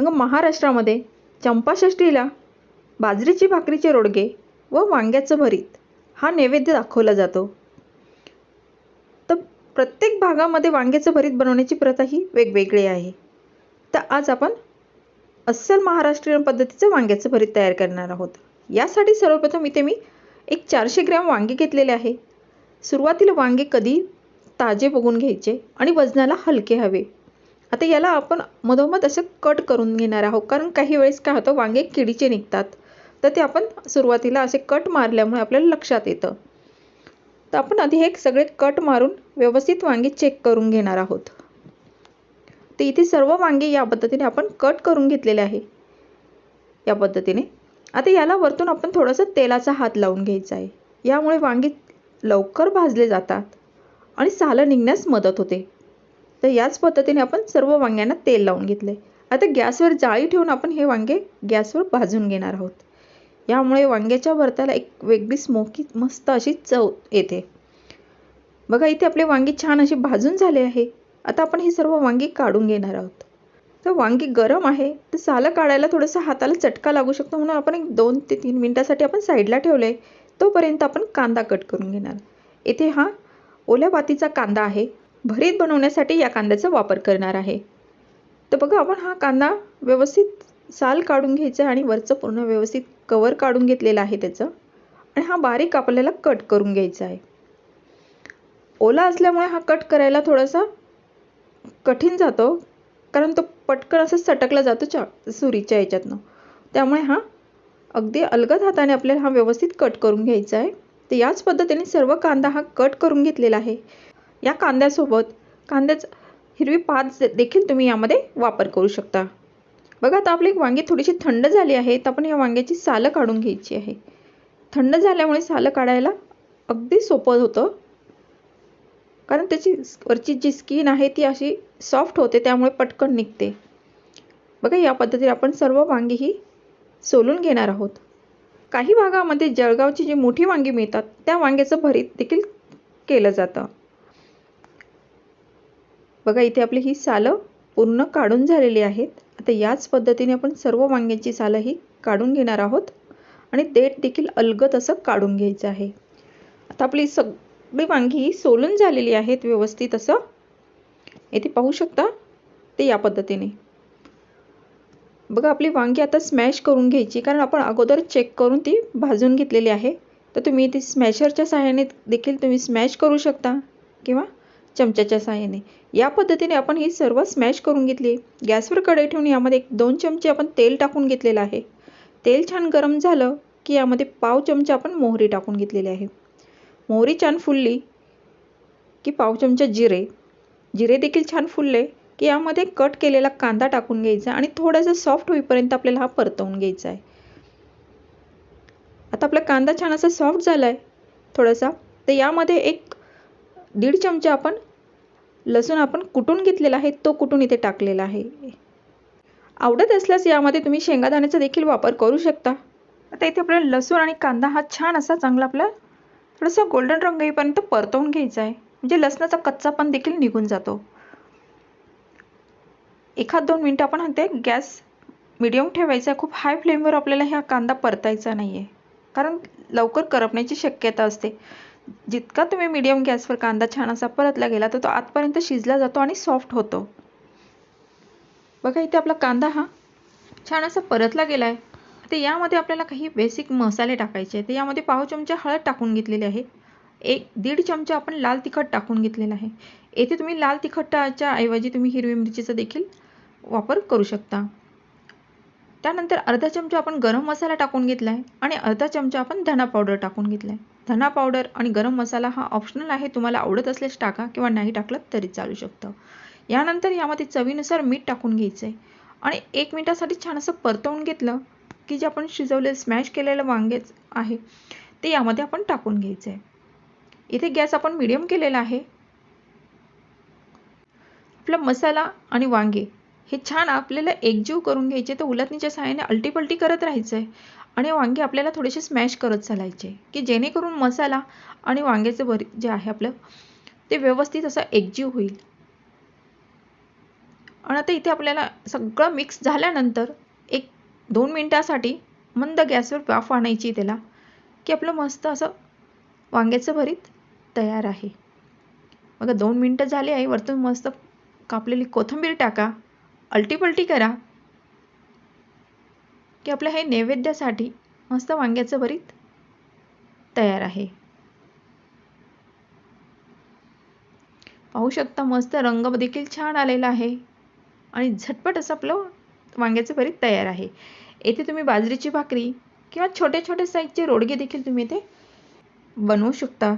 अगं महाराष्ट्रामध्ये चंपाषष्ठीला बाजरीची भाकरीचे रोडगे व वांग्याचं भरीत हा नैवेद्य दाखवला जातो. तर प्रत्येक भागामध्ये वांग्याचं भरीत बनवण्याची प्रथा ही वेगवेगळी आहे. तर आज आपण अस्सल महाराष्ट्रीयन पद्धतीचं वांग्याचं भरीत तयार करणार आहोत. यासाठी सर्वप्रथम इथे मी एक चारशे ग्रॅम वांगे घेतलेले आहे. सुरुवातीला वांगे कधी ताजे बघून घ्यायचे आणि वजनाला हलके हवे. आता याला आपण मधोमध असं कट करून घेणार आहोत. कारण काही वेळेस काय होतं वांगे किडीचे निघतात. तर ते आपण सुरुवातीला असे कट मारल्यामुळे आपल्याला लक्षात येतं. तर आपण आधी हे सगळे कट मारून व्यवस्थित वांगे चेक करून घेणार आहोत. तर इथे सर्व वांगे या पद्धतीने आपण कट करून घेतलेले आहे. या पद्धतीने. आता याला वरतून आपण थोडंसं तेलाचा हात लावून घ्यायचा आहे. यामुळे वांगे लवकर भाजले जातात आणि सालं निघण्यास मदत होते. तर याच पद्धतीने आपण सर्व वांग्यांना तेल लावून घेतले आता गॅसवर जाळी ठेवून आपण हे वांगे गॅसवर भाजून घेणार आहोत. यामुळे वांग्याच्या भरताला एक वेगळी स्मोकी मस्त अशी चव येते. बघा इथे आपले वांगी छान अशी भाजून झाले आहे. आता आपण ही सर्व वांगी काढून घेणार आहोत. तर वांगी गरम आहे तर सालं काढायला थोडंसं हाताला चटका लागू शकतो म्हणून आपण एक दोन ते तीन मिनटासाठी आपण साईडला ठेवलं आहे तोपर्यंत आपण कांदा कट करून घेणार. इथे हा ओल्या पातीचा कांदा आहे. भरीत बनवण्यासाठी या कांद्याचा वापर करणार आहे. तर बघा आपण हा कांदा व्यवस्थित साल काढून घ्यायचा आणि वरचं पूर्ण व्यवस्थित कवर काढून घेतलेलं आहे त्याचं. आणि हा बारीक आपल्याला कट करून घ्यायचा आहे. ओला असल्यामुळे हा कट करायला थोडासा कठीण जातो कारण तो पटकन असं सटकला जातो चा सुरीच्या याच्यातनं. त्यामुळे हा अगदी अलगद हाताने आपल्याला हा व्यवस्थित कट करून घ्यायचा आहे. तर याच पद्धतीने सर्व कांदा हा कट करून घेतलेला आहे. या कांद्यासोबत कांद्याच हिरवी पात देखील तुम्ही यामध्ये वापर करू शकता. बघा आता आपली वांगी थोडीशी थंड झाली आहे तर आपण या वांग्याची सालं काढून घ्यायची आहे. थंड झाल्यामुळे सालं काढायला अगदी सोपं होतं. कारण त्याची वरची जी स्किन आहे ती अशी सॉफ्ट होते त्यामुळे पटकन निघते. बघा या पद्धतीने आपण सर्व वांगी ही सोलून घेणार आहोत. काही भागामध्ये जळगावची जी मोठी वांगी मिळतात त्या वांग्याचं भरीत देखील केलं जातं. बघा इथे आपली ही सालं पूर्ण काढून झालेली आहेत. आता याच पद्धतीने आपण सर्व वांग्यांची सालं ही काढून घेणार आहोत. आणि देठ देखील अलगत असं काढून घ्यायचं आहे. आता आपली सगळी वांगी ही सोलून झालेली आहेत व्यवस्थित असं. येथे पाहू शकता ते या पद्धतीने. बघा आपली वांगी आता स्मॅश करून घ्यायची कारण आपण अगोदर चेक करून ती भाजून घेतलेली आहे. तर तुम्ही ती स्मॅशरच्या सहाय्याने देखील तुम्ही स्मॅश करू शकता किंवा चमच्याच्या सहाय्याने. या पद्धतीने आपण ही सर्व स्मॅश करून घेतली. गॅसवर कढई ठेवून यामध्ये एक दोन चमचे आपण तेल टाकून घेतलेलं आहे. तेल छान गरम झालं की यामध्ये पाव चमचा आपण मोहरी टाकून घेतलेली आहे. मोहरी छान फुलली की पाव चमचा जिरे. जिरे देखील छान फुलले की यामध्ये कट केलेला कांदा टाकून घ्यायचा आणि थोडासा सॉफ्ट होईपर्यंत आपल्याला हा परतवून घ्यायचा आहे. आता आपला कांदा छान असा सॉफ्ट झाला आहे थोडासा. तर यामध्ये एक दीड चमचा आपण लसूण आपण कुटून घेतलेला आहे तो कुटून इथे टाकलेला आहे. आवडत असल्यास यामध्ये तुम्ही शेंगादाण्याचा देखील वापर करू शकता. आता इथे आपल्याला लसूण आणि कांदा हा छान असा चांगला आपला थोडासा गोल्डन रंग येईपर्यंत परतवून घ्यायचा आहे. म्हणजे लसणाचा कच्चा पण देखील निघून जातो. एखाद दोन मिनटं आपण ते गॅस मिडियम ठेवायचा खूप हाय फ्लेमवर आपल्याला हा कांदा परतायचा नाही आहे कारण लवकर करपण्याची शक्यता असते. जितका तुम्ही मीडियम गॅसवर कांदा छान असा परतला गेला तर तो आतपर्यंत शिजला जातो आणि सॉफ्ट होतो. बघा इथे आपला कांदा हा छान असा परतला गेला आहे तर यामध्ये आपल्याला काही बेसिक मसाले टाकायचे आहेत. तर यामध्ये पाव चमचा हळद टाकून घेतलेली आहे. एक दीड चमचा आपण लाल तिखट टाकून घेतलेला आहे. येथे तुम्ही लाल तिखटाच्या ऐवजी तुम्ही हिरवी मिरचीचा देखील वापर करू शकता. त्यानंतर अर्धा चमचा आपण गरम मसाला टाकून घेतला आहे आणि अर्धा चमचा आपण धणा पावडर टाकून घेतला आहे धना पावडर आणि गरम मसाला हा ऑप्शनल आहे. तुम्हाला आवडत असल्यास टाका किंवा नाही टाकलं तरी चालू शकतं. यानंतर यामध्ये चवीनुसार मीठ टाकून घ्यायचं. आहे आणि एक मिनिटासाठी छान असं परतवून घेतलं की जे आपण शिजवले स्मॅश केलेलं वांगेच आहे ते यामध्ये आपण टाकून घ्यायचं. आहे इथे गॅस आपण मिडियम केलेला आहे. आपला मसाला आणि वांगे हे छान आपल्याला एकजीव करून घ्यायचे. तर उलटणीच्या सहाय्याने अलटीपलटी करत राहायचं आहे आणि वांगे आपल्याला थोडेसे स्मॅश करत चालायचे. की जेणेकरून मसाला आणि वांग्याचं भरीत जे आहे आपलं ते व्यवस्थित असं एकजीव होईल. आणि आता इथे आपल्याला सगळं मिक्स झाल्यानंतर एक दोन मिनटासाठी मंद गॅसवर वाफ आणायची त्याला की आपलं मस्त असं वांग्याचं भरीत तयार आहे. बघा दोन मिनटं झाली आहे. वरतून मस्त कापलेली कोथिंबीर टाका. अलटीपलटी करा. की आपलं हे नैवेद्यासाठी मस्त वांग्याचं भरीत तयार आहे. पाहू शकता मस्त रंग देखील छान आलेला आहे आणि झटपट असं आपलं वांग्याचं भरीत तयार आहे. येथे तुम्ही बाजरीची भाकरी किंवा छोटे छोटे साईजचे रोडगे देखील तुम्ही इथे बनवू शकता.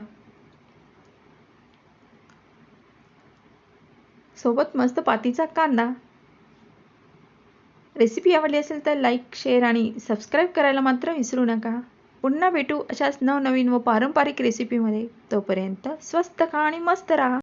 सोबत मस्त पातीचा कांदा रेसिपी आवडली असेल तर लाईक शेअर आणि सबस्क्राईब करायला मात्र विसरू नका. पुन्हा भेटू अशाच नवनवीन व पारंपरिक रेसिपीमध्ये तोपर्यंत स्वस्त खा आणि मस्त राहा.